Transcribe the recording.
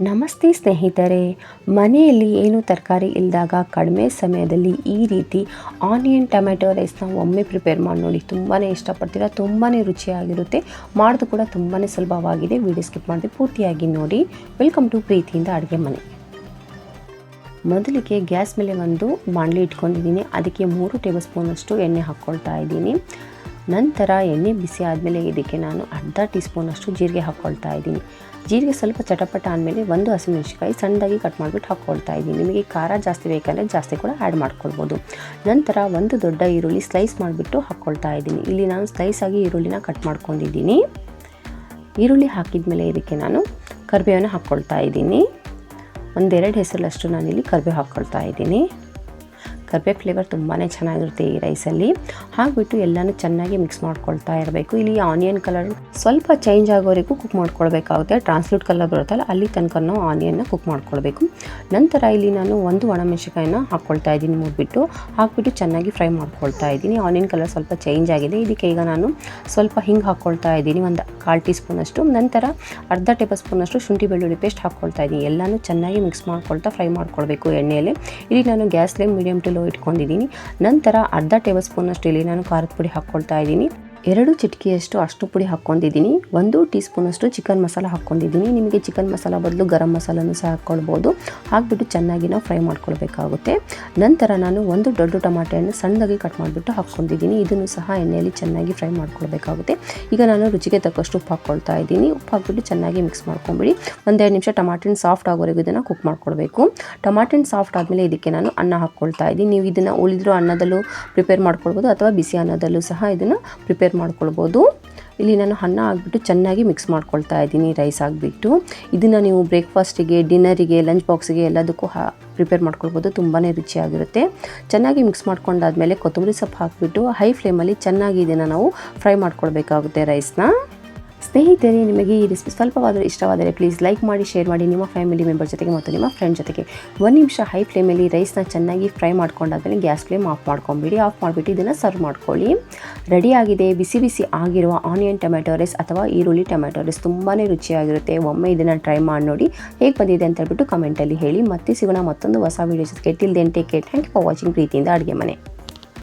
ನಮಸ್ತೆ ಸ್ನೇಹಿತರೆ, ಮನೆಯಲ್ಲಿ ಏನು ತರಕಾರಿ ಇಲ್ಲದಾಗ ಕಡಿಮೆ ಸಮಯದಲ್ಲಿ ಈ ರೀತಿ ಆನಿಯನ್, ಟೊಮೆಟೊ, ರೈಸ್ನ ಒಮ್ಮೆ ಪ್ರಿಪೇರ್ ಮಾಡಿ ನೋಡಿ. ತುಂಬಾ ಇಷ್ಟಪಡ್ತೀರಾ ತುಂಬಾ ರುಚಿಯಾಗಿರುತ್ತೆ. ಮಾಡೋದು ಕೂಡ ತುಂಬಾ ಸುಲಭವಾಗಿದೆ. ವಿಡಿಯೋ ಸ್ಕಿಪ್ ಮಾಡಿದೆ ಪೂರ್ತಿಯಾಗಿ ನೋಡಿ. ವೆಲ್ಕಮ್ ಟು ಪ್ರೀತಿಯಿಂದ ಅಡುಗೆ ಮನೆ. ಮೊದಲಿಗೆ ಗ್ಯಾಸ್ ಮೇಲೆ ಒಂದು ಬಾಣಲಿ ಇಟ್ಕೊಂಡಿದ್ದೀನಿ. ಅದಕ್ಕೆ ಮೂರು ಟೇಬಲ್ ಸ್ಪೂನಷ್ಟು ಎಣ್ಣೆ ಹಾಕ್ಕೊಳ್ತಾ ಇದ್ದೀನಿ. ನಂತರ ಎಣ್ಣೆ ಬಿಸಿ ಆದಮೇಲೆ ಇದಕ್ಕೆ ನಾನು ಅರ್ಧ ಟೀ ಸ್ಪೂನಷ್ಟು ಜೀರಿಗೆ ಹಾಕ್ಕೊಳ್ತಾ ಇದ್ದೀನಿ. ಜೀರಿಗೆ ಸ್ವಲ್ಪ ಚಟಪಟ ಆದಮೇಲೆ ಒಂದು ಹಸಿಮೆಣಸಿಕಾಯಿ ಸಣ್ಣದಾಗಿ ಕಟ್ ಮಾಡಿಬಿಟ್ಟು ಹಾಕ್ಕೊಳ್ತಾ ಇದ್ದೀನಿ. ನಿಮಗೆ ಖಾರ ಜಾಸ್ತಿ ಬೇಕಂದರೆ ಜಾಸ್ತಿ ಕೂಡ ಆ್ಯಡ್ ಮಾಡ್ಕೊಳ್ಬೋದು. ನಂತರ ಒಂದು ದೊಡ್ಡ ಈರುಳ್ಳಿ ಸ್ಲೈಸ್ ಮಾಡಿಬಿಟ್ಟು ಹಾಕ್ಕೊಳ್ತಾ ಇದ್ದೀನಿ. ಇಲ್ಲಿ ನಾನು ಸ್ಲೈಸ್ ಆಗಿ ಈರುಳ್ಳಿನ ಕಟ್ ಮಾಡ್ಕೊಂಡಿದ್ದೀನಿ. ಈರುಳ್ಳಿ ಹಾಕಿದ ಮೇಲೆ ಇದಕ್ಕೆ ನಾನು ಕರಿಬೇವನ್ನು ಹಾಕ್ಕೊಳ್ತಾ ಇದ್ದೀನಿ. ಒಂದೆರಡು ಹೆಸರಲ್ಲಷ್ಟು ನಾನಿಲ್ಲಿ ಕರಿಬೇವು ಹಾಕ್ಕೊಳ್ತಾ ಇದ್ದೀನಿ. ಕರಿಬೇವು ಫ್ಲೇವರ್ ತುಂಬಾ ಚೆನ್ನಾಗಿರುತ್ತೆ ಈ ರೈಸಲ್ಲಿ ಹಾಕ್ಬಿಟ್ಟು ಎಲ್ಲನೂ ಚೆನ್ನಾಗಿ ಮಿಕ್ಸ್ ಮಾಡ್ಕೊಳ್ತಾ ಇರಬೇಕು. ಇಲ್ಲಿ ಆನಿಯನ್ ಕಲರ್ ಸ್ವಲ್ಪ ಚೇಂಜ್ ಆಗೋವರೆಗೂ ಕುಕ್ ಮಾಡ್ಕೊಳ್ಬೇಕಾಗುತ್ತೆ. ಟ್ರಾನ್ಸ್ಲೂಟ್ ಕಲರ್ ಬರುತ್ತಲ್ಲ, ಅಲ್ಲಿ ತನಕ ನಾವು ಆನಿಯನ್ನ ಕುಕ್ ಮಾಡ್ಕೊಳ್ಬೇಕು. ನಂತರ ಇಲ್ಲಿ ನಾನು ಒಂದು ಒಣಮೆಣಸಿಕಾಯಿನ ಹಾಕ್ಕೊಳ್ತಾ ಇದ್ದೀನಿ ಮುಟ್ಬಿಟ್ಟು ಹಾಕ್ಬಿಟ್ಟು ಚೆನ್ನಾಗಿ ಫ್ರೈ ಮಾಡ್ಕೊಳ್ತಾ ಇದ್ದೀನಿ. ಆನಿಯನ್ ಕಲರ್ ಸ್ವಲ್ಪ ಚೇಂಜ್ ಆಗಿದೆ. ಇದಕ್ಕೆ ಈಗ ನಾನು ಸ್ವಲ್ಪ ಹಿಂಗೆ ಹಾಕ್ಕೊಳ್ತಾ ಇದ್ದೀನಿ. ಒಂದು ಕಾಲು ಟೀ ಸ್ಪೂನಷ್ಟು ನಂತರ ಅರ್ಧ ಟೇಬಲ್ ಸ್ಪೂನಷ್ಟು ಶುಂಠಿ ಬೆಳ್ಳುಳ್ಳಿ ಪೇಸ್ಟ್ ಹಾಕ್ಕೊಳ್ತಾ ಇದ್ದೀನಿ. ಎಲ್ಲನೂ ಚೆನ್ನಾಗಿ ಮಿಕ್ಸ್ ಮಾಡ್ಕೊಳ್ತಾ ಫ್ರೈ ಮಾಡ್ಕೊಳ್ಬೇಕು ಎಣ್ಣೆಯಲ್ಲಿ. ಇಲ್ಲಿ ನಾನು ಗ್ಯಾಸ್ ಫ್ಲೇಮ್ ಮೀಡಿಯಮ್ ಟು ಇಟ್ಕೊಂಡಿದ್ದೀನಿ. ನಂತರ ಅರ್ಧ ಟೇಬಲ್ ಸ್ಪೂನಷ್ಟು ಇಲ್ಲಿ ನಾನು ಖಾರದ ಪುಡಿ ಹಾಕ್ಕೊಳ್ತಾ ಇದ್ದೀನಿ. ಎರಡು ಚಿಟಿಕೆಯಷ್ಟು ಅಷ್ಟು ಪುಡಿ ಹಾಕ್ಕೊಂಡಿದ್ದೀನಿ. ಒಂದು ಟೀ ಸ್ಪೂನಷ್ಟು ಚಿಕನ್ ಮಸಾಲ ಹಾಕ್ಕೊಂಡಿದ್ದೀನಿ. ನಿಮಗೆ ಚಿಕನ್ ಮಸಾಲ ಬದಲು ಗರಂ ಮಸಾಲನೂ ಸಹ ಹಾಕ್ಕೊಳ್ಬೋದು. ಹಾಕ್ಬಿಟ್ಟು ಚೆನ್ನಾಗಿ ನಾವು ಫ್ರೈ ಮಾಡ್ಕೊಳ್ಬೇಕಾಗುತ್ತೆ. ನಂತರ ನಾನು ಒಂದು ದೊಡ್ಡ ಟಮಾಟೆಯನ್ನು ಸಣ್ಣದಾಗಿ ಕಟ್ ಮಾಡಿಬಿಟ್ಟು ಹಾಕ್ಕೊಂಡಿದ್ದೀನಿ. ಇದನ್ನು ಸಹ ಎಣ್ಣೆಯಲ್ಲಿ ಚೆನ್ನಾಗಿ ಫ್ರೈ ಮಾಡ್ಕೊಳ್ಬೇಕಾಗುತ್ತೆ. ಈಗ ನಾನು ರುಚಿಗೆ ತಕ್ಕಷ್ಟು ಉಪ್ಪು ಹಾಕ್ಕೊಳ್ತಾ ಇದ್ದೀನಿ. ಉಪ್ಪು ಹಾಕ್ಬಿಟ್ಟು ಚೆನ್ನಾಗಿ ಮಿಕ್ಸ್ ಮಾಡ್ಕೊಂಬಿಡಿ. ಒಂದೆರಡು ನಿಮಿಷ ಟಮಾಟಿನ ಸಾಫ್ಟ್ ಆಗೋವರೆಗೂ ಇದನ್ನು ಕುಕ್ ಮಾಡ್ಕೊಳ್ಬೇಕು. ಟಮಾಟೆ ಸಾಫ್ಟ್ ಆದಮೇಲೆ ಇದಕ್ಕೆ ನಾನು ಅನ್ನ ಹಾಕ್ಕೊಳ್ತಾ ಇದ್ದೀನಿ. ನೀವು ಇದನ್ನು ಉಳಿದಿರೋ ಅನ್ನದಲ್ಲೂ ಪ್ರಿಪೇರ್ ಮಾಡ್ಕೊಳ್ಬೋದು ಅಥವಾ ಬಿಸಿ ಅನ್ನದಲ್ಲೂ ಸಹ ಇದನ್ನು ಪ್ರಿಪೇರ್ ಮಾಡ್ಕೊಳ್ಬೋದು. ಇಲ್ಲಿ ನಾನು ಅನ್ನ ಹಾಕ್ಬಿಟ್ಟು ಚೆನ್ನಾಗಿ ಮಿಕ್ಸ್ ಮಾಡ್ಕೊಳ್ತಾ ಇದ್ದೀನಿ ರೈಸ್ ಆಗಿಬಿಟ್ಟು. ಇದನ್ನು ನೀವು ಬ್ರೇಕ್ಫಾಸ್ಟಿಗೆ ಡಿನ್ನರಿಗೆ ಲಂಚ್ ಬಾಕ್ಸಿಗೆ ಎಲ್ಲದಕ್ಕೂ ಹಾ ಪ್ರಿಪೇರ್ ಮಾಡ್ಕೊಳ್ಬೋದು. ತುಂಬಾ ರುಚಿಯಾಗಿರುತ್ತೆ. ಚೆನ್ನಾಗಿ ಮಿಕ್ಸ್ ಮಾಡ್ಕೊಂಡಾದ್ಮೇಲೆ ಕೊತ್ತಂಬರಿ ಸೊಪ್ಪು ಹಾಕಿಬಿಟ್ಟು ಹೈ ಫ್ಲೇಮಲ್ಲಿ ಚೆನ್ನಾಗಿ ಇದನ್ನು ನಾವು ಫ್ರೈ ಮಾಡ್ಕೊಳ್ಬೇಕಾಗುತ್ತೆ ರೈಸ್ನ ಸ್ನೇಹಿತರೆ, ನಿಮಗೆ ಈ ರೆಸಿಪಿ ಸ್ವಲ್ಪವಾದರೂ ಇಷ್ಟವಾದರೆ ಪ್ಲೀಸ್ ಲೈಕ್ ಮಾಡಿ ಶೇರ್ ಮಾಡಿ ನಿಮ್ಮ ಫ್ಯಾಮಿಲಿ ಮೆಂಬರ್ ಜೊತೆಗೆ ಮತ್ತು ನಿಮ್ಮ ಫ್ರೆಂಡ್ ಜೊತೆಗೆ. ಒಂದು ನಿಮಿಷ ಹೈ ಫ್ಲೇಮಲ್ಲಿ ರೈಸ್ನ ಚೆನ್ನಾಗಿ ಫ್ರೈ ಮಾಡ್ಕೊಂಡಾದ್ಮೇಲೆ ಗ್ಯಾಸ್ ಫ್ಲೇಮ್ ಆಫ್ ಮಾಡ್ಕೊಂಬಿಡಿ. ಆಫ್ ಮಾಡಿಬಿಟ್ಟು ಇದನ್ನು ಸರ್ವ್ ಮಾಡ್ಕೊಳ್ಳಿ. ರೆಡಿಯಾಗಿದೆ ಬಿಸಿ ಬಿಸಿ ಆಗಿರುವ ಆನಿಯನ್ ಟೊಮೆಟೊ ರೈಸ್ ಅಥವಾ ಈರುಳ್ಳಿ ಟೊಮೆಟೊ ರೈಸ್ ತುಂಬಾ ರುಚಿಯಾಗಿರುತ್ತೆ. ಒಮ್ಮೆ ಇದನ್ನು ಟ್ರೈ ಮಾಡಿ ನೋಡಿ ಹೇಗೆ ಬಂದಿದೆ ಅಂತ ಹೇಳ್ಬಿಟ್ಟು ಕಮೆಂಟಲ್ಲಿ ಹೇಳಿ. ಮತ್ತೆ ಸಿಗೋಣ ಮತ್ತೊಂದು ಹೊಸ ವೀಡಿಯೋ ಜೊತೆಗೆ. Till then take care thank you for watching ಪ್ರೀತಿಯಿಂದ ಅಡುಗೆ ಮನೆ.